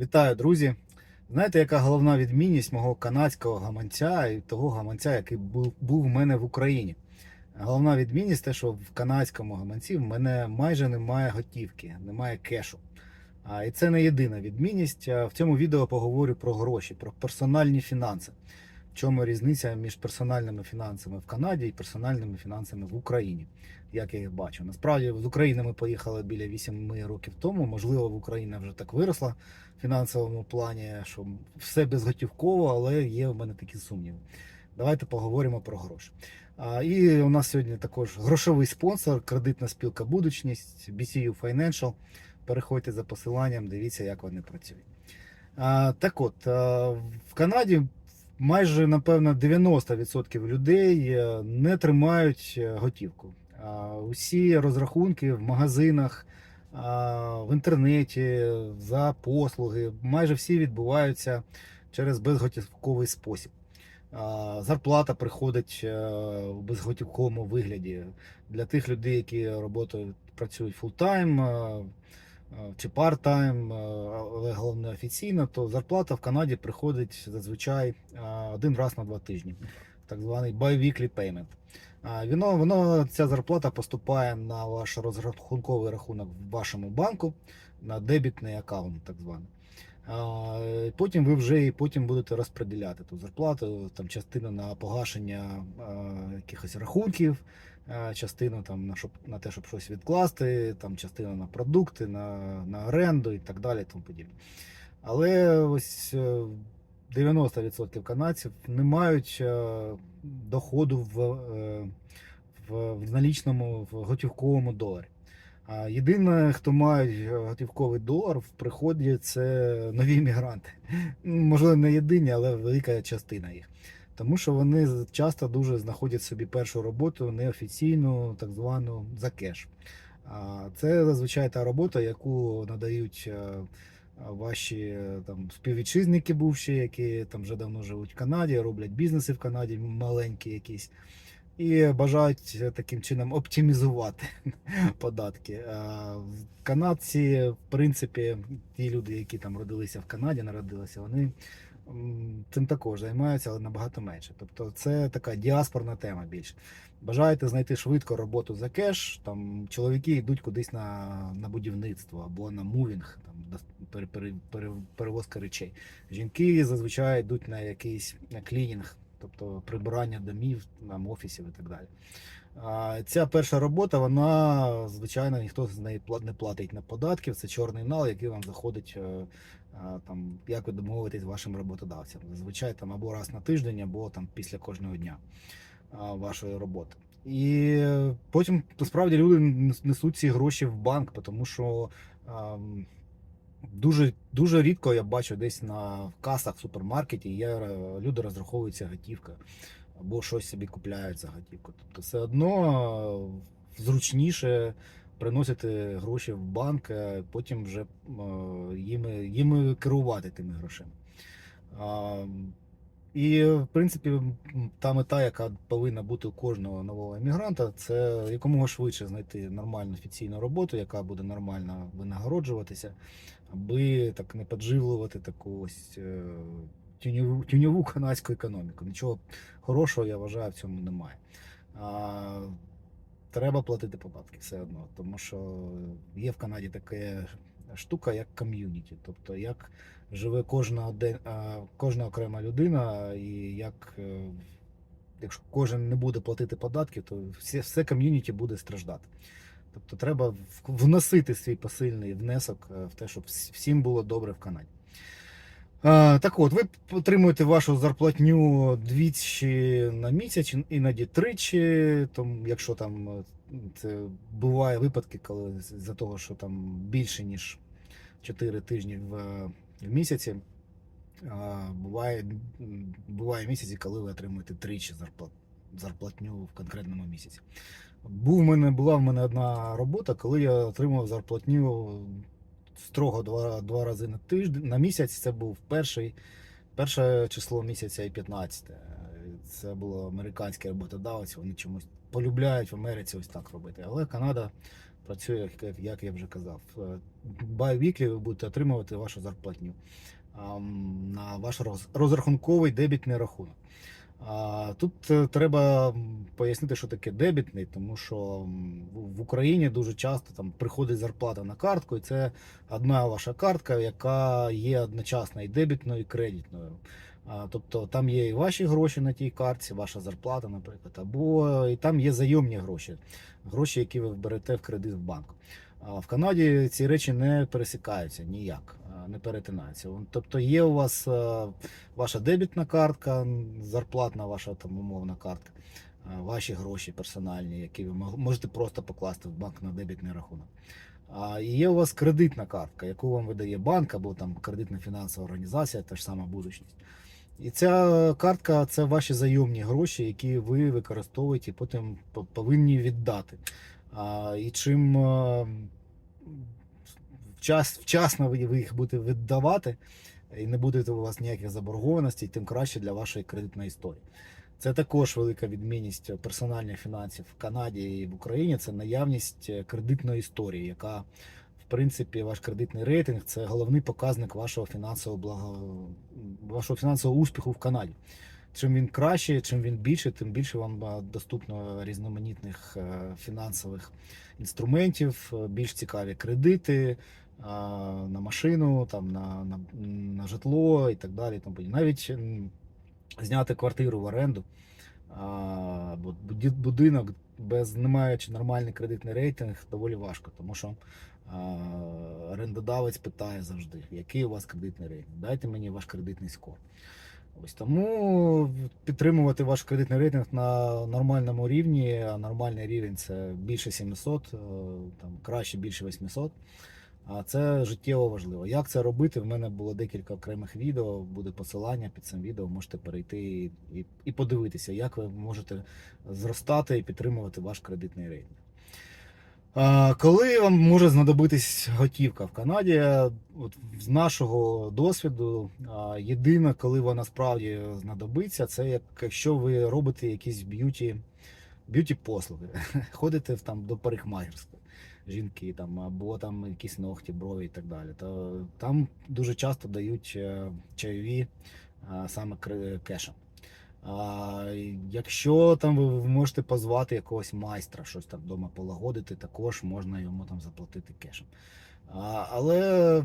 Вітаю, друзі! Знаєте, яка головна відмінність мого канадського гаманця і того гаманця, який був, був в мене в Україні? Головна відмінність те, що в канадському гаманці в мене майже немає готівки, немає кешу. А, і це не єдина відмінність. В цьому відео поговорю про гроші, про персональні фінанси. Чому різниця між персональними фінансами в Канаді і персональними фінансами в Україні, як я їх бачу. Насправді з України ми поїхали біля 8 років тому. Можливо, в Україна вже так виросла в фінансовому плані, що все безготівково, але є в мене такі сумніви. Давайте поговоримо про гроші. А, І у нас сьогодні також грошовий спонсор, кредитна спілка Будучність, BCU Financial. Переходьте за посиланням, дивіться, як вони працюють. А, Так от, в Канаді майже, напевно, 90% людей е, не тримають е, готівку. Усі розрахунки в магазинах, в інтернеті, за послуги, майже всі відбуваються через безготівковий спосіб. Зарплата приходить е, в безготівковому вигляді для тих людей, які роботою працюють фултайм чи парт-тайм, е, але головне офіційно, то зарплата в Канаді приходить зазвичай е, один раз на два тижні, так званий bi-weekly payment. Воно, воно, ця зарплата поступає на ваш розрахунковий рахунок в вашому банку, на дебітний аккаунт, так званий. Потім ви вже і потім будете розподіляти ту зарплату, там частину на погашення якихось рахунків, а, частину там на щоб на те, щоб щось відкласти, там частину на продукти, на, на оренду і так далі. Тому подібне. Але ось е, 90% канадців не мають е, доходу в, е, в, в налічному в готівковому доларі. А єдине, хто має готівковий долар в приході, це нові мігранти. Можливо, не єдині, але велика частина їх. Тому що вони часто дуже знаходять собі першу роботу неофіційну, так звану за кеш. Це зазвичай та робота, яку надають е, ваші е, там співвітчизники бувші, які там вже давно живуть в Канаді, роблять бізнеси в Канаді, маленькі якісь. І бажають таким чином оптимізувати податки. А Канадці, в принципі, ті люди, які там родилися в Канаді, народилися, вони цим також займаються, але набагато менше. Тобто це така діаспорна тема більше. Бажаєте знайти швидко роботу за кеш, там чоловіки йдуть кудись на, на будівництво або на мувінг, там перевозка речей. Жінки зазвичай йдуть на якийсь клінінг, тобто прибирання домів, там, офісів і так далі. А ця перша робота, вона, звичайно, ніхто з неї не платить на податків. Це чорний нал, який вам заходить, е, а, там, як ви домовитесь з вашим роботодавцем. Зазвичай там або раз на тиждень, або там після кожного дня вашої роботи. І потім насправді люди несуть ці гроші в банк, тому що дуже, дуже рідко я бачу десь на касах в супермаркеті є е, люди розраховуються готівкою або щось собі купляють за готівку. Тобто все одно е, зручніше приносити гроші в банк, а потім вже е, їми, їми керувати тими грошима. І, в принципі, та мета, яка повинна бути у кожного нового емігранта, це якомога швидше знайти нормальну офіційну роботу, яка буде нормально винагороджуватися, аби так не підживлювати таку ось е, тюньову, тюньову канадську економіку. Нічого хорошого, я вважаю, в цьому немає. А, треба платити податки все одно, тому що є в Канаді така штука, як ком'юніті, тобто як живе кожна, кожна окрема людина, і як. е, Якщо кожен не буде платити податки, то все, все ком'юніті буде страждати. Тобто треба вносити свій посильний внесок е, в те, щоб всім було добре в Канаді. Так от, ви отримуєте вашу зарплатню двічі на місяць, іноді тричі. Тому, якщо там е, це буває випадки, коли з-за того, що там більше ніж 4 тижні в, в місяці. Буває, буває місяці, коли ви отримуєте тричі зарплат, зарплатню в конкретному місяці. Був мене, була в мене одна робота, коли я отримав зарплатню строго два, два рази на тиждень на місяць. Це був перший, перше число місяця і 15. Це було американський роботодавець. Вони чомусь полюбляють в Америці ось так робити. Але Канада працює, як, я вже казав. Байвіклі ви будете отримувати вашу зарплатню на ваш розрахунковий дебітний рахунок. Тут е, треба пояснити, що таке дебітний, тому що в- Україні дуже часто там приходить зарплата на картку, і це одна ваша картка, яка є одночасно і дебітною, і кредитною. Тобто там є і ваші гроші на тій картці, ваша зарплата, наприклад, або і там є зайомні гроші, гроші, які ви берете в кредит в банку. В Канаді ці речі не пересікаються ніяк, не перетинаються. Тобто є у вас е, ваша дебітна картка, зарплатна ваша там умовна картка, ваші гроші персональні, які ви можете просто покласти в банк на дебітний рахунок. А є у вас кредитна картка, яку вам видає банк або там кредитна фінансова організація, та ж сама будучність. І ця картка це ваші зайомні гроші, які ви використовуєте і потім повинні віддати. І чим е, вчас, вчасно ви їх будете віддавати, і не буде у вас ніяких заборгованостей, тим краще для вашої кредитної історії. Це також велика відмінність персональних фінансів в Канаді і в Україні. Це наявність кредитної історії, яка, в принципі, ваш кредитний рейтинг це головний показник вашого фінансового благо... вашого фінансового успіху в Канаді. Чим він краще, чим він більше, тим більше вам доступно різноманітних е, фінансових інструментів, е, більш цікаві кредити на машину, там, на, на, на житло і так далі. подібне. Навіть зняти квартиру в оренду буді- будинок без не маючи нормальний кредитний рейтинг, доволі важко, тому що орендодавець питає завжди, який у вас кредитний рейтинг. Дайте мені ваш кредитний скор. Ось тому підтримувати ваш кредитний рейтинг на нормальному рівні, а нормальний рівень це більше 700, е, там краще більше 800. А це життєво важливо. Як це робити? В мене було декілька окремих відео, буде посилання під цим відео. Можете перейти і, і, і подивитися, як ви можете зростати і підтримувати ваш кредитний рейтинг. Коли вам може знадобитись готівка в Канаді, от з нашого досвіду, єдине, коли вона справді знадобиться, це як, якщо ви робите якісь б'юті, б'юті послуги, ходите там, до парикмахерської жінки, там, або там якісь ногті, брові і так далі. То там дуже часто дають е, чайові саме кешем. А, якщо там ви ви можете позвати якогось майстра, щось там вдома полагодити, також можна йому там заплатити кешем. А, але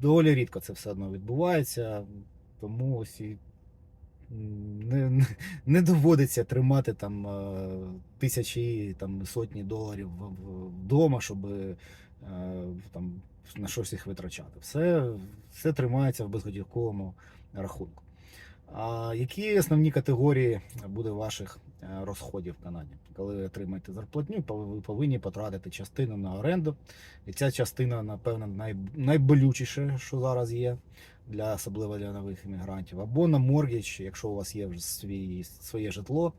доволі рідко це все одно відбувається, тому ось і не, не, доводиться тримати там е, тисячі там сотні доларів вдома, щоб е, там на щось їх витрачати. Все, все тримається в безготівковому рахунку. Які основні категорії буде ваших е, розходів в Канаді? Коли ви отримаєте зарплатню, ви повинні потратити частину на оренду. І ця частина, напевно, най, найболючіше, що зараз є, для, особливо для нових іммігрантів, або на моргідж, якщо у вас є вже свій, своє житло,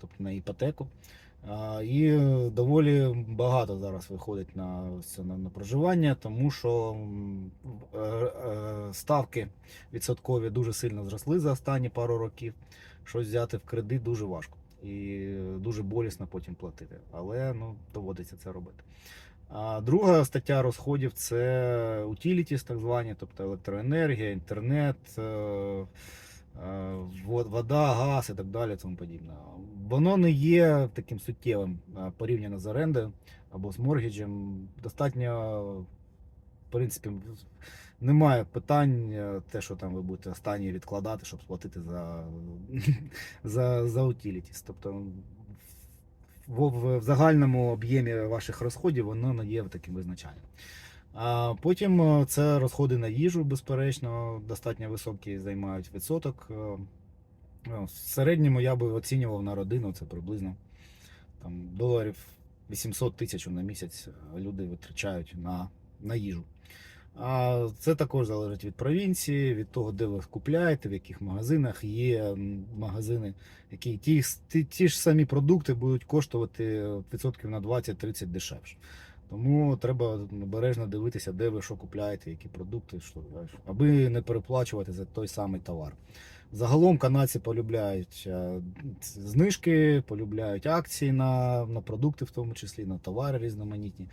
тобто на іпотеку. І доволі багато зараз виходить на, на, на проживання, тому що е, е, ставки відсоткові дуже сильно зросли за останні пару років. Щось взяти в кредит дуже важко і дуже болісно потім платити. Але ну, доводиться це робити. А друга стаття розходів це utilities, так звані, тобто електроенергія, інтернет, е, вода, газ і так далі. Тому подібне. Воно не є таким суттєвим е, порівняно з орендою або з моргіджем. Достатньо, в принципі, немає питань, е, те, що там ви будете останні відкладати, щоб сплатити за, за, за utilities. Тобто в, в, в загальному об'ємі ваших розходів воно не є таким визначальним. Потім е, це розходи на їжу, безперечно, достатньо високі займають відсоток. Е, ну, В середньому я би оцінював на родину це приблизно там, доларів 800 тисяч на місяць е, люди витрачають на, на їжу. А це також залежить від провінції, від того, де ви купляєте, в яких магазинах є магазини, які ті, ті, ті ж самі продукти будуть коштувати відсотків на 20-30 дешевше. Тому треба обережно дивитися, де ви що купляєте, які продукти, що, аби не переплачувати за той самий товар. Загалом канадці полюбляють е, знижки, полюбляють акції на, на продукти, в тому числі на товари різноманітні.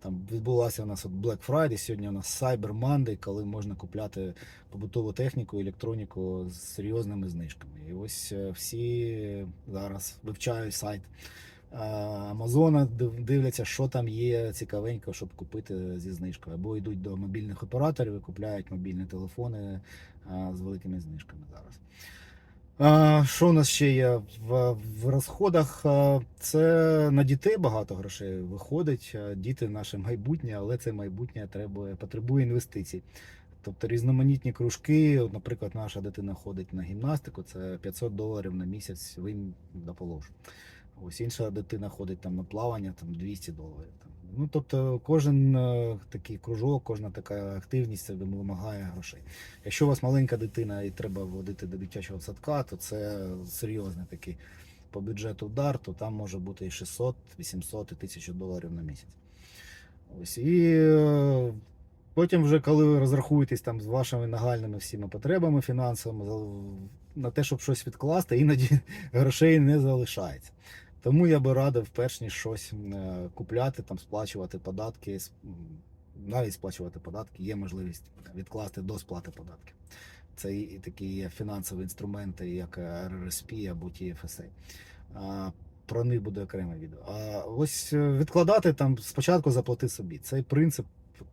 Там відбулася у нас от Black Friday, сьогодні у нас Cyber Monday, коли можна купляти побутову техніку, електроніку з серйозними знижками. І ось е, всі зараз вивчають сайт Амазона, дивляться, що там є цікавенько, щоб купити зі знижкою. Або йдуть до мобільних операторів і купляють мобільні телефони з великими знижками зараз. Що у нас ще є в, в розходах? Це на дітей багато грошей виходить. Діти наше майбутнє, але це майбутнє треба, потребує інвестицій. Тобто різноманітні кружки, от, наприклад, наша дитина ходить на гімнастику, це 500 доларів на місяць ви їм доположу. Ось інша дитина ходить там на плавання, там 200 доларів. Там. Ну, тобто кожен е, такий кружок, кожна така активність вимагає грошей. Якщо у вас маленька дитина і треба водити до дитячого садка, то це серйозний такий по бюджету удар, то там може бути і 600, 800, і 1000 доларів на місяць. Ось і е, потім, вже коли ви розрахуєтесь там з вашими нагальними всіма потребами фінансовими на те, щоб щось відкласти, іноді грошей не залишається. Тому я би радив, перш ніж щось е, купляти, там сплачувати податки, навіть сплачувати податки, є можливість відкласти до сплати податків. Це і такі є фінансові інструменти, як RRSP або TFSA. А, Про них буде окреме відео. А ось е, відкладати там спочатку заплати собі. Цей принцип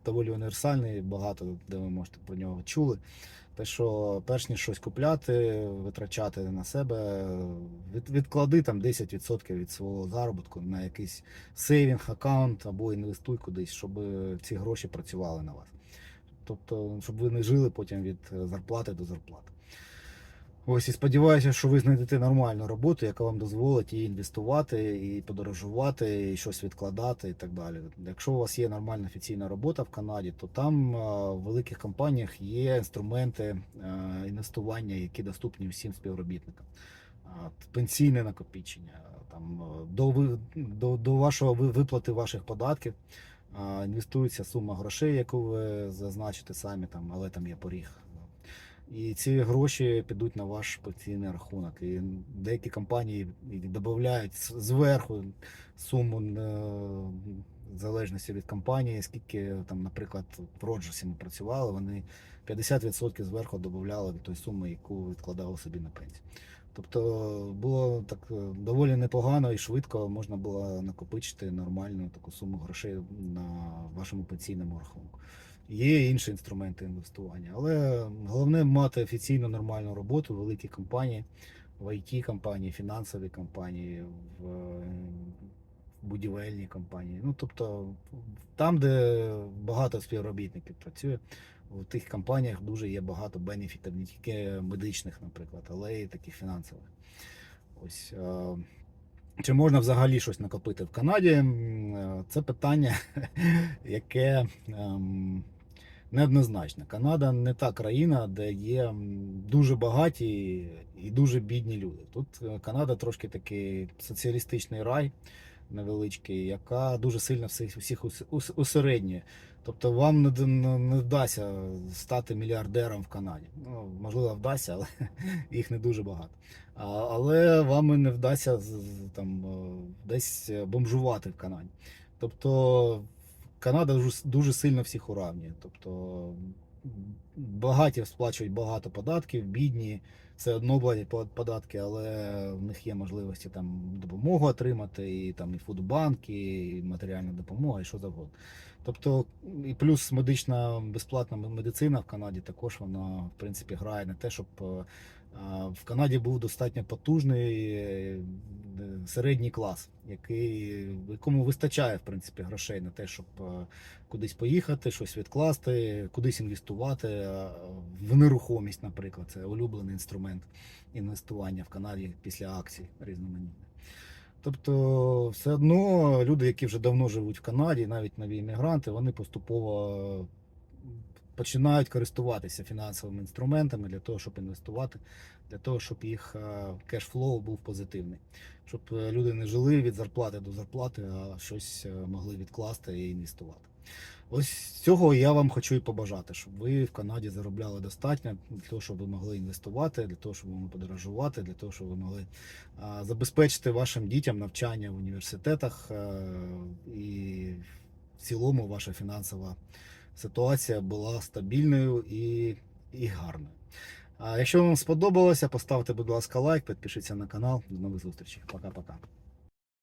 доволі універсальний, багато де ви можете про нього чули. Те, що перш ніж щось купляти, витрачати на себе, від, відклади там 10% від свого заробітку на якийсь сейвінг аккаунт або інвестуй кудись, щоб ці гроші працювали на вас. Тобто, щоб ви не жили потім від е, зарплати до зарплати. Ось і сподіваюся, що ви знайдете нормальну роботу, яка вам дозволить і інвестувати, і подорожувати, і щось відкладати, і так далі. Якщо у вас є нормальна офіційна робота в Канаді, то там е, в великих компаніях є інструменти е, інвестування, які доступні всім співробітникам. Пенсійне накопичення, там е, до, до, до вашого виплати ваших податків. Інвестується сума грошей, яку ви зазначите самі, там, але там є поріг. І ці гроші підуть на ваш пенсійний рахунок. І деякі компанії додають зверху суму е, в залежності від компанії, скільки там, наприклад, в Роджерсі ми працювали, вони 50% зверху додавали від тої суми, яку відкладали собі на пенсію. Тобто було так е, доволі непогано і швидко можна було накопичити нормальну таку суму грошей на вашому пенсійному рахунку. Є інші інструменти інвестування, але головне мати офіційну нормальну роботу в великій компанії, в it компанії, фінансові компанії, в е, будівельній компанії. Ну тобто там, де багато співробітників працює, в тих компаніях дуже є багато бенефітів, не тільки медичних, наприклад, але й таких фінансових. Ось. е, Чи можна взагалі щось накопити в Канаді? Е, Це питання, яке неоднозначне. Канада не та країна, де є дуже багаті і дуже бідні люди. Тут е, Канада трошки такий соціалістичний рай невеличкий, яка дуже сильно всіх, всіх ус- ус- усереднює. Тобто вам не, не, не вдасться стати мільярдером в Канаді. Ну, можливо, вдасться, але їх не дуже багато. А, але вам не вдасться там, е, десь бомжувати в Канаді. Тобто Канада дуже, дуже сильно всіх уравнює. Тобто багаті сплачують багато податків, бідні все одно платять податки, але в них є можливості там допомогу отримати, і там і фудбанк, і матеріальна допомога, і що завгодно. Тобто, і плюс медична безплатна медицина в Канаді також вона в принципі грає на те, щоб е, в Канаді був достатньо потужний е, середній клас, який, якому вистачає в принципі грошей на те, щоб е, кудись поїхати, щось відкласти, кудись інвестувати в нерухомість, наприклад, це улюблений інструмент інвестування в Канаді після акцій різноманітних. Тобто, все одно люди, які вже давно живуть в Канаді, навіть нові іммігранти, вони поступово починають користуватися фінансовими інструментами для того, щоб інвестувати, для того, щоб їх е, кешфлоу був позитивний, щоб е, люди не жили від зарплати до зарплати, а щось е, могли відкласти і інвестувати. Ось цього я вам хочу і побажати, щоб ви в Канаді заробляли достатньо для того, щоб ви могли інвестувати, для того, щоб ви могли подорожувати, для того, щоб ви могли забезпечити вашим дітям навчання в університетах і в цілому ваша фінансова ситуація була стабільною і, і гарною. А якщо вам сподобалося, поставте, будь ласка, лайк, підпишіться на канал. До нових зустрічей. Пока-пока.